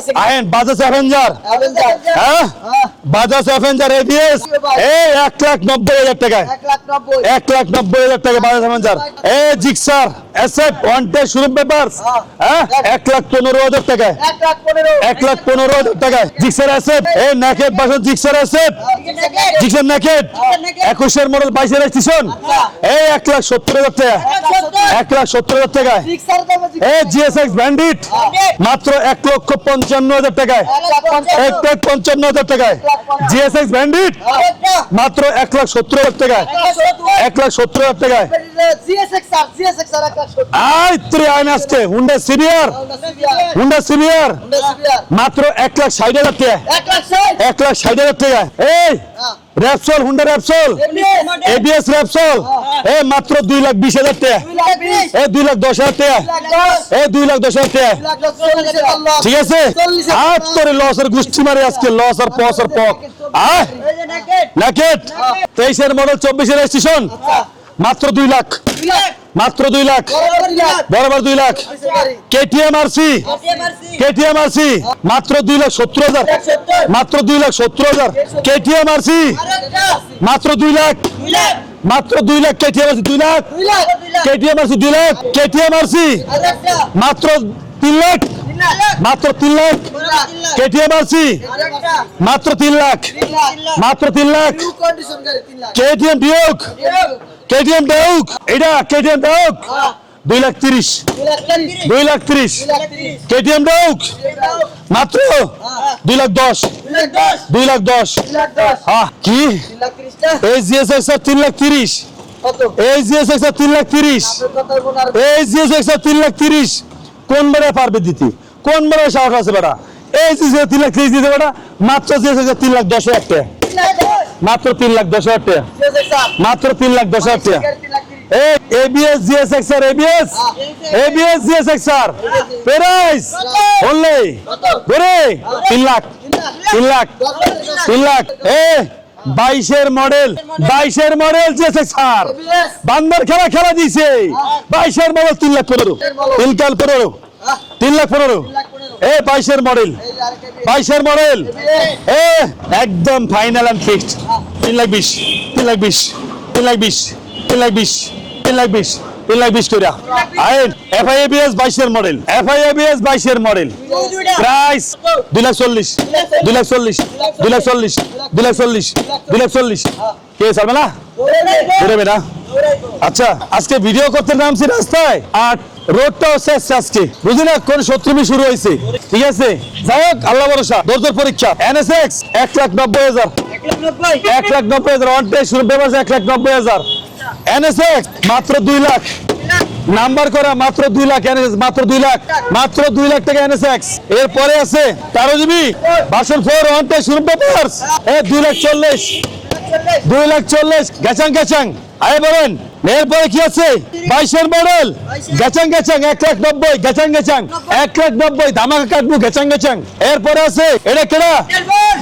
আছে। আইন বাজাজ অ্যাভেঞ্জার। হ্যাঁ? হ্যাঁ। বাজাজ অ্যাভেঞ্জার এবিএস এই এক লাখ নব্বই হাজার টাকায়। এক লাখ নব্বই। হাজার টাকা বাজাজ অ্যাভেঞ্জার। এ জিক্সার এসএফ ওয়ান হ্যাঁ। এক লাখ পনেরো হাজার টাকায়। এক লাখ পনেরো। হাজার টাকায়। জিক্সার এসএফ এ naked Bajaj Gixxer SF Gixxer naked একুশের মডেল বাইশের স্টেশন এই এক লাখ সত্তর হাজার টাকা। এক লাখ সত্তর হাজার টাকায়। এ জিএসএক্স ব্যান্ডিট মাত্র এক লক্ষ পঞ্চান্ন হাজার টাকায়। এক লাখ পঞ্চান্ন হাজার টাকায়। জিএসএক্স ব্যান্ডিট মাত্র এক লাখ সত্তর হাজার টাকায়। এক লাখ সত্তর হাজার টাকায়। আই তুই আইন আজকে হুন্ডা সিনিয়র হুন্ডা সিনিয়র মাত্র এক লাখ ষাট হাজার টাকা এক লাখ ষাট। হাজার টাকা এই Repsol Honda Repsol ABS Repsol এ মাত্র দুই লাখ বিশ হাজার টাকা। এ দুই লাখ দশ হাজার টাকা। এ দুই লাখ দশ হাজার টাকা। ঠিক আছে? আর তোর লসের গুষ্টি মারে আজকে লস আর পস আর পক আহ নাকেট। নাকেট? তেইশের মডেল চব্বিশের স্টেশন মাত্র দুই লাখ। মাত্র দুই লাখ। বরাবর দুই লাখ। কেটিএমআরসি। কেটিএমআরসি। মাত্র দুই লাখ সত্তর হাজার। মাত্র দুই লাখ সত্তর হাজার। কেটিএম আরসি আরেকটা মাত্র দুই লাখ। মাত্র দুই লাখ কেটিএম আরসি দুই লাখ। কেটিএমআরসি দুই লাখ। কেটিএম আরসি দুই লাখ কেটিএম আরসি মাত্র তিন লাখ। মাত্র তিন লাখ? KTM RC? মাত্র তিন লাখ? মাত্র তিন lakh? KTM Duke KTM Duke এটা কেটিএম ডিউক দুই লাখ তিরিশ। দুই লাখ তিরিশ। কেটিএম ডিউক মাত্র? দুই লাখ দশ। দুই লাখ দশ। কি? তিরিশটা এই জিএসএক্স তিন লাখ তিরিশ। কত এই জিএসএক্স এর তিন লাখ তিরিশ। বলার এই জিএসএক্স তিন লাখ তিরিশ। কোন বেড়ে পারবে দিতে কোন বেড়ে সাহস আছে বেড়া এই জিএসএক্স তিন লাখ দিতে বেড়া মাত্র তিন লাখ দশ হাজার টাকা। মাত্র তিন লাখ দশ হাজার টাকা। মাত্র তিন লাখ দশ হাজার টাকা। লাখ। লাখ। লাখ। এ মডেল খেলা খেলা দিছে বাইশের মডেল তিন লাখ পনেরো তিন কাল পনেরো তিন লাখ পনেরো। এ, বাইশের মডেল। বাইশের মডেল। এ, একদম ফাইনাল অ্যান্ড ফিক্সড তিন লাখ বিশ, তিন লাখ বিশ, তিন লাখ বিশ, তিন লাখ বিশ, তিন লাখ বিশ, তিন লাখ বিশ কইরা। আইন এফআইএবিএস বাইশের মডেল। এফআইএবিএস বাইশের মডেল। প্রাইস দুই লাখ চল্লিশ, দুই লাখ চল্লিশ, দুই লাখ চল্লিশ, দুই লাখ চল্লিশ, দুই লাখ চল্লিশ। কে চলবে না? বেরোবে না? আচ্ছা আজকে ভিডিও করতে নামছি রাস্তায়। আর রোডটাও শেষ আজকে বুঝলি না কোন শত্রুমি শুরু হয়েছে। ঠিক আছে? যাই হোক, আল্লাহ ভরসা। দৌড় পরীক্ষা। এনএসএক্স এক লাখ নব্বই হাজার। এক লাখ নব্বই হাজার ওয়ান টেস্ট শুরু পেপার এক লাখ নব্বই হাজার। এনএসএক্স মাত্র দুই লাখ। নাম্বার করা, মাত্র দুই লাখ এনএসএক্স মাত্র দুই লাখ। মাত্র দুই লাখ টাকা এনএসএক্স এরপরে আছে তেরো জিবি বাসন ফোর ওয়ান টেস্ট শুরু পেপার এ, দুই লাখ চল্লিশ। দুই লাখ চল্লিশ। গেছাং গেছাং আরে বলেন এরপরে কি আছে? বাইশের মডেল। গেছাং গেছাং এক লাখ নব্বই। গেছাং গেছাং এক লাখ নব্বই। ধামাকা কাটবো গেছাং গেছাং এরপরে আছে এটা কেনা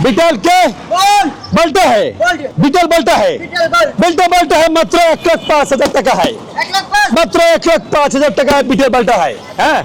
বিটাল কে? বলটা হে। বিটাল বলটা হে। বিলটা বলটা হে মাত্র এক লাখ পাঁচ হাজার টাকা হয় মাত্র এক লাখ পাঁচ হাজার টাকা বিটাল বলটা হয় হ্যাঁ?